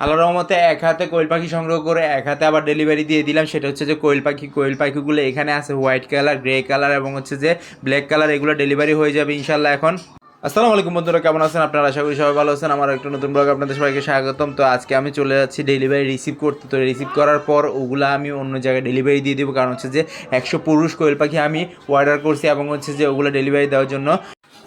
আল্লাহ রহমতে এক হাতে কোয়েল পাখি সংগ্রহ করে এক হাতে আবার ডেলিভারি দিয়ে দিলাম। সেটা হচ্ছে যে কোয়েল পাখি, কোয়েল পাখিগুলো এখানে আছে হোয়াইট কালার গ্রে কালার এবং হচ্ছে যে ব্ল্যাক কালার এগুলো ডেলিভারি হয়ে যাবে ইনশাল্লাহ এখন। আসসালামু আলাইকুম বন্ধুরা, কেমন আছেন? আপনারা আশা করি সবাই ভালো আছেন। আমার একটা নতুন ব্লগ আপনাদের সবাইকে স্বাগতম। তো আজকে আমি চলে যাচ্ছি ডেলিভারি রিসিভ করতে। তো রিসিভ করার পর ওগুলো আমি অন্য জায়গায় ডেলিভারি দিয়ে দেবো। কারণ হচ্ছে যে একশো পুরুষ কোয়েল পাখি আমি অর্ডার করছি এবং হচ্ছে যে ওগুলো ডেলিভারি দেওয়ার জন্য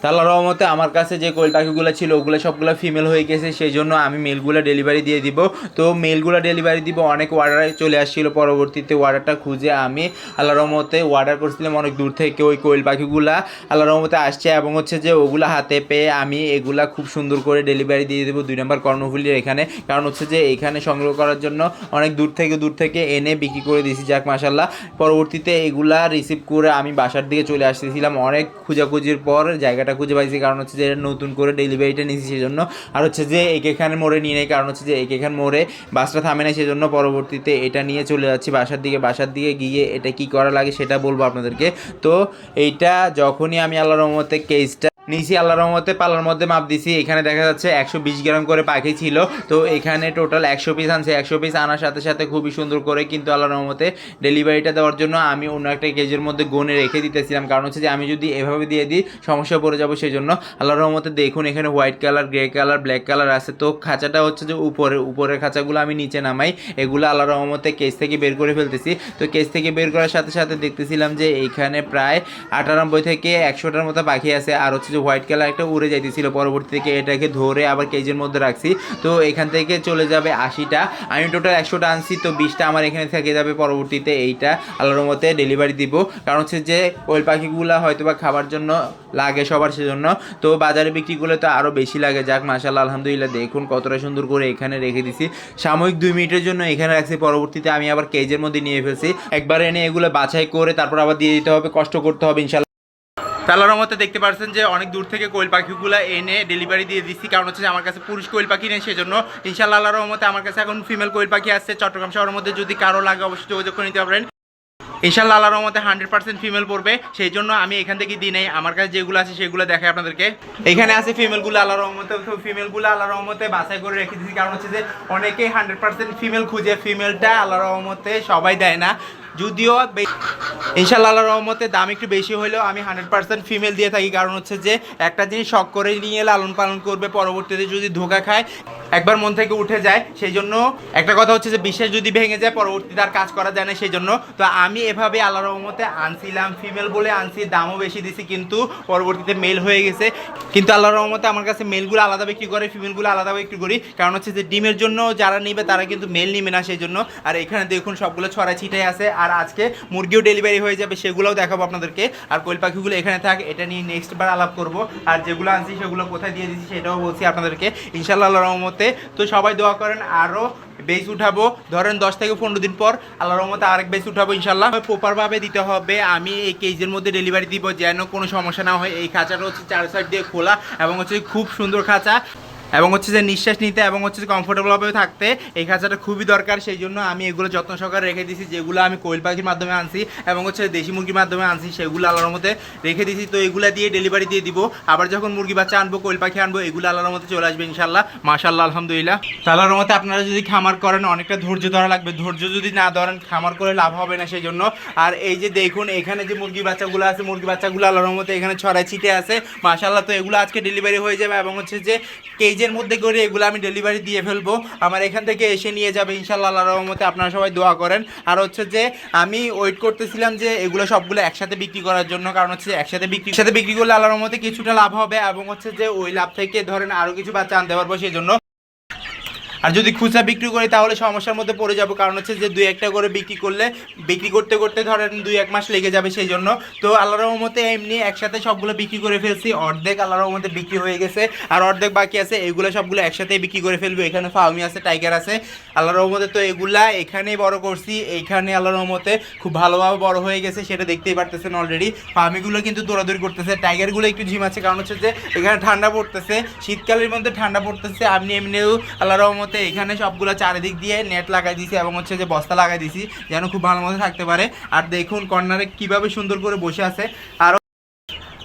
তাল্লা রহমতে আমার কাছে যে কোয়েল পাখিগুলো ছিল, ওগুলো সবগুলো ফিমেল হয়ে গেছে সেই জন্য আমি মেলগুলো ডেলিভারি দিয়ে দিব। তো মেলগুলো ডেলিভারি দিব, অনেক অর্ডার চলে আসছিল, পরবর্তীতে অর্ডারটা খুঁজে আমি আল্লাহ রহমতে অর্ডার করছিলাম অনেক দূর থেকে ওই কোয়েল পাখিগুলা। আল্লাহ রহমতে আসছে এবং হচ্ছে যে ওগুলো হাতে পেয়ে আমি এগুলা খুব সুন্দর করে ডেলিভারি দিয়ে দেবো দুই নম্বর কর্ণফুলির এখানে। কারণ হচ্ছে যে এখানে সংগ্রহ করার জন্য অনেক দূর থেকে দূর থেকে এনে বিক্রি করে দিয়েছি, যাক মাসাল্লাহ পরবর্তীতে এগুলা রিসিভ করে আমি বাসার দিকে চলে আসতেছিলাম। অনেক খোঁজাখুঁজির পর জায়গাটা খুঁজে পাইছি, কারণ হচ্ছে যে নতুন করে ডেলিভারিটা নিয়েছি সেই জন্য আর হচ্ছে যে এখানে মোড়ে নিয়ে নেই, কারণ হচ্ছে যে এখানে মোড়ে বাসটা থামে নেই সেই জন্য পরবর্তীতে এটা নিয়ে চলে যাচ্ছি বাসার দিকে। বাসার দিকে গিয়ে এটা কি করা লাগে সেটা বলব আপনাদেরকে। তো এইটা যখনই আমি আল্লাহ রহমতে কেসটা নিচে আল্লাহ রহমতে পাল্লার মধ্যে মাপ দিছি। এখানে দেখা যাচ্ছে একশো বিশ গ্রাম করে পাখি ছিল। তো এখানে টোটাল একশো পিস আনছে। একশো পিস আনার সাথে সাথে খুবই সুন্দর করে কিন্তু আল্লাহ রহমতে ডেলিভারিটা দেওয়ার জন্য আমি অন্য একটা কেজের মধ্যে গনে রেখে দিতেছিলাম। কারণ হচ্ছে যে আমি যদি এভাবে দিয়ে দিই, সমস্যা পড়ে যাব সেই জন্য আল্লাহ রহমতে দেখুন, এখানে white colour grey colour black colour আছে। তো খাঁচাটা হচ্ছে যে উপরে, উপরের খাঁচাগুলো আমি নিচে নামাই। এগুলো আল্লাহ রহমতে কেস থেকে বের করে ফেলতেছি। তো কেস থেকে বের করার সাথে সাথে দেখতেছিলাম যে এইখানে প্রায় আটানব্বই থেকে একশোটার মতো পাখি আছে। আর হচ্ছে যে হোয়াইট কালার একটা উড়ে যাইতেছিল পরবর্তী থেকে এটাকে ধরে আবার কেজের মধ্যে রাখছি। তো এখান থেকে চলে যাবে আশিটা। আমি টোটাল একশোটা আনছি, তো বিশটা আমার এখানে থেকে যাবে, পরবর্তীতে এইটা আল্লাহর মতে ডেলিভারি দিব। কারণ হচ্ছে যে ওই পাখিগুলো হয়তো বা খাবার জন্য লাগে সবার সেজন্য। তো বাজারে বিক্রি করলে তো আরও বেশি লাগে। যাক মাসাল্লাহ আলহামদুলিল্লাহ, দেখুন কতটা সুন্দর করে এখানে রেখে দিছি। সাময়িক দুই মিনিটের জন্য এখানে রাখছি, পরবর্তীতে আমি আবার কেজের মধ্যে নিয়ে ফেলছি। একবার এনে এগুলো বাছাই করে তারপর আবার দিয়ে দিতে হবে, কষ্ট করতে হবে ইনশাল্লাহ তালার মধ্যে দেখতে পাচ্ছেন যে অনেক দূর থেকে কোয়েল পাখিগুলো এনে ডেলিভারি দিয়ে দিচ্ছি কারণ হচ্ছে আমার কাছে পুরুষ কোয়েল পাখি নেই, সেজন্য ইনশাল্লাহ আল্লাহর রহমতে আমার কাছে এখন ফিমেল কোয়েল পাখি আসছে চট্টগ্রাম শহরের মধ্যে যদি কারও লাগে অবশ্যই যোগাযোগ করে নিতে পারেন। ইনশাল্লাহ আল্লাহর রহমতে হান্ড্রেড পার্সেন্ট ফিমেল পড়বে সেই জন্য আমি এখান থেকে দিই নাই। আমার কাছে যেগুলো আছে সেগুলো দেখাই আপনাদেরকে। এখানে আছে ফিমেলগুলো আল্লাহর রহমতে। তো ফিমেলগুলো আল্লাহর রহমতে বাছাই করে রেখে দিয়েছি কারণ হচ্ছে যে অনেকেই হান্ড্রেড পার্সেন্ট ফিমেল খুঁজে। ফিমেলটা আল্লাহর রহমতে সবাই দেয় না। যদিও ইনশাল্লাহ রহমতে দাম একটু বেশি হলেও আমি হান্ড্রেড পার্সেন্ট ফিমেল দিয়ে থাকি। কারণ হচ্ছে যে, একটা জিনিস শখ করে নিয়ে লালন পালন করবে, পরবর্তীতে যদি ধোকা খায়, একবার মন থেকে উঠে যায়, সেই জন্য একটা কথা হচ্ছে যে, বিশ্বাস যদি ভেঙে যায়, পরবর্তীতে আর কাজ করা যায় না, সেই জন্য। তো আমি এভাবে আল্লাহ রহমতে আনছিলাম ফিমেল বলে আনছি, দামও বেশি দিছি, কিন্তু পরবর্তীতে মেল হয়ে গেছে। কিন্তু আল্লাহ রহমতে আমার কাছে মেলগুলো আলাদা বিক্রি করে ফিমেলগুলো আলাদা বিক্রি করি। কারণ হচ্ছে যে, ডিমের জন্য যারা নিবে, তারা কিন্তু মেল নিবে না, সেই জন্য। আর এখানে দেখুন, সবগুলো ছড়া ছিটাই আছে। আর আজকে মুরগিও ডেলিভারি হয়ে যাবে, সেগুলোও দেখাবো আপনাদেরকে। আর কোয়েল পাখিগুলো এখানে থাক, এটা নিয়ে নেক্সট বার আলাপ করব। আর যেগুলো আনছি, সেগুলো কোথায় দিয়ে দিচ্ছি সেটাও বলছি আপনাদেরকে। ইনশাল্লাহ রহমতে। তো সবাই দোয়া করেন, আরও বেস উঠাবো। ধরেন দশ থেকে পনেরো দিন পর আল্লাহ রহমতে আরেক বেস উঠাবো ইনশাল্লাহ প্রপারভাবে দিতে হবে, আমি এই কেজের মধ্যে ডেলিভারি দিব, যেন কোনো সমস্যা না হয়। এই খাঁচাটা হচ্ছে চার সাইড দিয়ে খোলা এবং হচ্ছে খুব সুন্দর খাঁচা। এবং হচ্ছে যে নিঃশ্বাস নিতে এবং হচ্ছে যে কমফোর্টেবলভাবে থাকতে এই খাঁচাটা খুবই দরকার। সেই জন্য আমি এগুলো যত্ন সহকারে রেখে দিয়েছি, যেগুলো আমি কোয়েল পাখির মাধ্যমে আনছি এবং হচ্ছে দেশি মুরগির মাধ্যমে আনছি, সেগুলো আল্লাহর মধ্যে রেখে দিয়েছি। তো এগুলো দিয়ে ডেলিভারি দিয়ে দিব। আবার যখন মুরগি বাচ্চা আনব, কোয়েল পাখি আনব, এগুলো আল্লাহর মধ্যে চলে আসবে ইনশাল্লাহ মাশাল্লাহ আলহামদুলিল্লাহ। তো আল্লাহর মধ্যে আপনারা যদি খামার করেন, অনেকটা ধৈর্য ধরা লাগবে। ধৈর্য যদি না ধরেন, খামার করে লাভ হবে না সেই জন্য। আর এই যে দেখুন, এখানে যে মুরগি বাচ্চাগুলো আছে, মুরগি বাচ্চাগুলো আল্লাহর মধ্যে এখানে ছড়াই ছিটে আছে। মাশাল্লাহ তো এগুলো আজকে ডেলিভারি হয়ে যাবে এবং হচ্ছে যে কেজের মধ্যে করে এগুলো আমি ডেলিভারি দিয়ে ফেলব। আমার এখান থেকে এসে নিয়ে যাবে ইনশাল্লাহ আল্লাহ রহমতে আপনারা সবাই দোয়া করেন। আর হচ্ছে যে, আমি ওয়েট করতেছিলাম যে এগুলো সবগুলো একসাথে বিক্রি করার জন্য, কারণ হচ্ছে একসাথে বিক্রি সাথে বিক্রি করলে আল্লাহর মতে কিছুটা লাভ হবে এবং হচ্ছে যে ওই লাভ থেকে ধরেন আরও কিছু বাচ্চা আনতে পারব, সেই জন্য আর যদি খুচরা বিক্রি করি তাহলে সমস্যার মধ্যে পড়ে যাব। কারণ হচ্ছে যে দুই একটা করে বিক্রি করলে, বিক্রি করতে করতে ধরেন দুই এক মাস লেগে যাবে সেই জন্য। তো আল্লাহ রহমতে এমনি একসাথে সবগুলো বিক্রি করে ফেলছি। অর্ধেক আল্লাহ রহমতে বিক্রি হয়ে গেছে। আর অর্ধেক বাকি আছে, এগুলো সবগুলো একসাথে বিক্রি করে ফেলব। এখানে ফাউমি আছে, টাইগার আছে। আল্লাহ রহমতে তো এগুলা এখানেই বড় করছি। এইখানে আল্লাহ রহমতে খুব ভালোভাবে বড় হয়ে গেছে, সেটা দেখতেই পারতেছেন অলরেডি ফার্মিগুলো কিন্তু দৌড়াদৌড়ি করতেছে। টাইগারগুলো একটু ঝিম আছে, কারণ হচ্ছে যে এখানে ঠান্ডা পড়তেছে। শীতকালের মধ্যে ঠান্ডা পড়তেছে। আপনি এমনিও আল্লাহ রহমতে এখানে সবগুলো চারিদিক দিয়ে নেট লাগাই দিয়েছি এবং হচ্ছে যে বস্তা লাগাই দিয়েছি, যেন খুব ভালো মতো থাকতে পারে। আর দেখুন কর্নারে কীভাবে সুন্দর করে বসে আছে। আর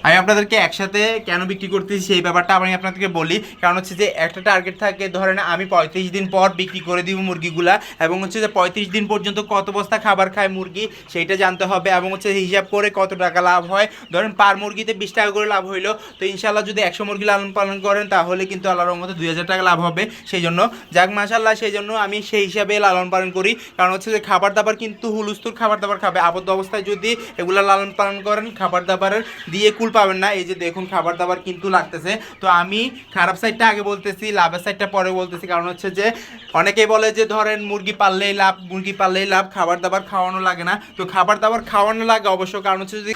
আমি আপনাদেরকে একসাথে কেন বিক্রি করতেছি সেই ব্যাপারটা আমি আপনাদেরকে বলি। কারণ হচ্ছে যে একটা টার্গেট থাকে, ধরেন আমি পঁয়ত্রিশ দিন পর বিক্রি করে দিব মুরগিগুলা এবং হচ্ছে যে পঁয়ত্রিশ দিন পর্যন্ত কত বস্তা খাবার খায় মুরগি সেইটা জানতে হবে এবং হচ্ছে হিসাব করে কত টাকা লাভ হয়। ধরেন পার মুরগিতে বিশ টাকা করে লাভ হইল, তো ইনশাল্লাহ যদি একশো মুরগি লালন পালন করেন তাহলে কিন্তু আল্লাহর মতো দুই হাজার টাকা লাভ হবে। সেই জন্য যাক মাসাল্লাহ সেই জন্য আমি সেই হিসাবে লালন পালন করি। কারণ হচ্ছে যে খাবার দাবার কিন্তু হুলুস্তুর খাবার দাবার খাবে। আবদ্ধ অবস্থায় যদি এগুলো লালন পালন করেন, খাবার দাবারের দিয়ে কুল পাবেন না। এই যে দেখুন খাবার দাবার কিন্তু লাগতেছে। তো আমি খারাপ সাইডটা আগে বলতেছি, লাভের সাইডটা পরে বলতেছি। কারণ হচ্ছে যে, অনেকেই বলে যে, ধরেন মুরগি পাললেই লাভ, মুরগি পাললেই লাভ খাবার দাবার খাওয়ানো লাগে না। তো খাবার দাবার খাওয়ানো লাগে অবশ্য, কারণ হচ্ছে যদি,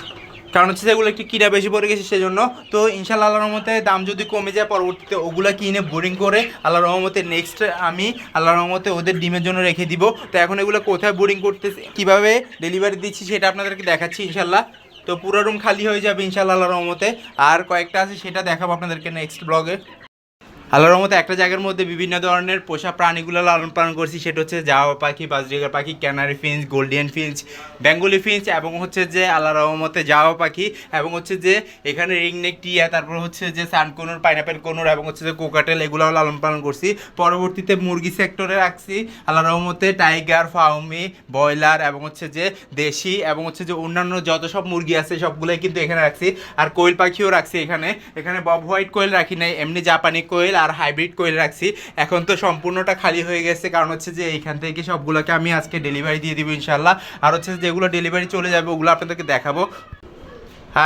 কারণ হচ্ছে যেগুলো একটু কিনা বেশি পড়ে গেছে সেজন্য। তো ইনশাল্লাহ আল্লাহর রহমতে দাম যদি কমে যায়, পরবর্তীতে ওগুলা কিনে বোরিং করে আল্লাহর রহমতে নেক্সট আমি আল্লাহর রহমতে ওদের ডিমের জন্য রেখে দিব। তো এখন এগুলো কোথায় বোরিং করতেছে, কীভাবে ডেলিভারি দিচ্ছি সেটা আপনাদেরকে দেখাচ্ছি ইনশাল্লাহ তো পুরো রুম খালি হয়ে যাবে ইনশাল্লাহ রহমতে। আর কয়েকটা আছে, সেটা দেখাবো আপনাদেরকে নেক্সট ব্লগে আল্লাহর রহমতে একটা জায়গার মধ্যে বিভিন্ন ধরনের পোষা প্রাণীগুলো লালন পালন করছি, সেটা হচ্ছে জাওয়া পাখি, বাজরিগার পাখি, canary finch, Gouldian finch, Bengali finch এবং হচ্ছে যে আল্লাহ রহমতে জাওয়া পাখি এবং হচ্ছে যে এখানে রিংনেক টিয়া, তারপর হচ্ছে যে সানকনুর পাইনাপেল কনুর এবং হচ্ছে যে কোকাটেল এগুলোও লালন পালন করছি। পরবর্তীতে মুরগি সেক্টরে রাখছি আল্লাহ রহমতে টাইগার ফাউমি ব্রয়লার এবং হচ্ছে যে দেশি এবং হচ্ছে যে অন্যান্য যত সব মুরগি আছে সবগুলোই কিন্তু এখানে রাখছি। আর কোয়েল পাখিও রাখছি এখানে। এখানে বব হোয়াইট কোয়েল রাখি নাই, এমনি জাপানি কোয়েল আর হাইব্রিড কোয়েল রাখছি। এখন তো সম্পূর্ণটা খালি হয়ে গেছে, কারণ হচ্ছে যে এইখান থেকে সবগুলোকে আমি আজকে ডেলিভারি দিয়ে দিব ইনশাল্লাহ আর হচ্ছে যেগুলো ডেলিভারি চলে যাবে, ওগুলো আপনাদেরকে দেখাবো।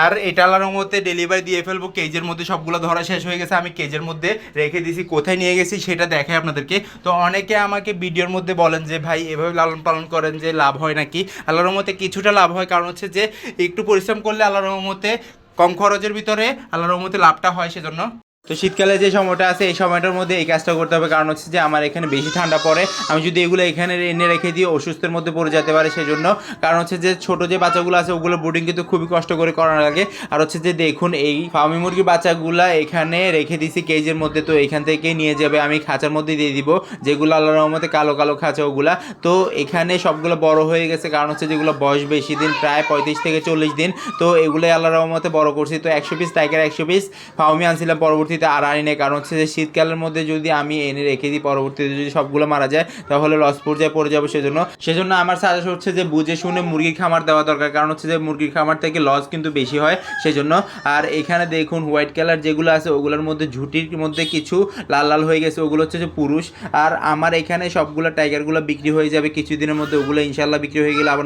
আর এটা আল্লাহর মধ্যে ডেলিভারি দিয়ে ফেলব কেজের মধ্যে সবগুলো ধরা শেষ হয়ে গেছে। আমি কেজের মধ্যে রেখে দিয়েছি, কোথায় নিয়ে গেছি সেটা দেখাই আপনাদেরকে। তো অনেকে আমাকে ভিডিওর মধ্যে বলেন যে, ভাই, এভাবে লালন পালন করেন যে লাভ হয় নাকি? আল্লাহর মধ্যে কিছুটা লাভ হয়, কারণ হচ্ছে যে একটু পরিশ্রম করলে আল্লাহর মধ্যে কম খরচের ভিতরে আল্লাহর মধ্যে লাভটা হয় সেজন্য। তো শীতকালে যে সময়টা আছে, এই সময়টার মধ্যে এই কাজটা করতে হবে। কারণ হচ্ছে যে আমার এখানে বেশি ঠান্ডা পড়ে। আমি যদি এগুলো এখানে এনে রেখে দিই, অসুস্থের মধ্যে পড়ে যেতে পারে সেজন্য। কারণ হচ্ছে যে ছোট যে বাচ্চাগুলো আছে, ওগুলো বোর্ডিং কিন্তু খুবই কষ্ট করে করানো লাগে। আর হচ্ছে যে দেখুন, এই ফার্মি মুরগির বাচ্চাগুলো এখানে রেখে দিছি কেজের মধ্যে। তো এখান থেকে নিয়ে যাবে, আমি খাঁচার মধ্যে দিয়ে দিব। যেগুলো আল্লাহর রহমতে কালো কালো খাঁচা ওগুলা। তো এখানে সবগুলো বড় হয়ে গেছে। কারণ হচ্ছে যেগুলো বয়স বেশি দিন, প্রায় পঁয়ত্রিশ থেকে চল্লিশ দিন। তো এগুলোই আল্লাহ রহমতে বড় করছি। তো একশো পিস টাইগার একশো পিস ফাউমি আনছিলাম পরবর্তীতে আর আনি কারণ হচ্ছে যে শীতকালের মধ্যে যদি আমি এনে রেখে দিই, পরবর্তীতে যদি সবগুলো মারা যায়, তাহলে লস পর্যায়ে পড়ে যাবে সেজন্য। সেজন্য আমার সাজেস্ট হচ্ছে যে বুঝে শুনে মুরগির খামার দেওয়া দরকার। কারণ হচ্ছে যে মুরগির খামার থেকে লস কিন্তু বেশি হয় সেজন্য। আর এখানে দেখুন হোয়াইট কালার যেগুলো আছে, ওগুলোর মধ্যে ঝুটির মধ্যে কিছু লাল লাল হয়ে গেছে। ওগুলো হচ্ছে যে পুরুষ। আর আমার এখানে সবগুলো টাইগারগুলো বিক্রি হয়ে যাবে কিছুদিনের মধ্যে। ওগুলো ইনশাল্লাহ বিক্রি হয়ে গেলে আবার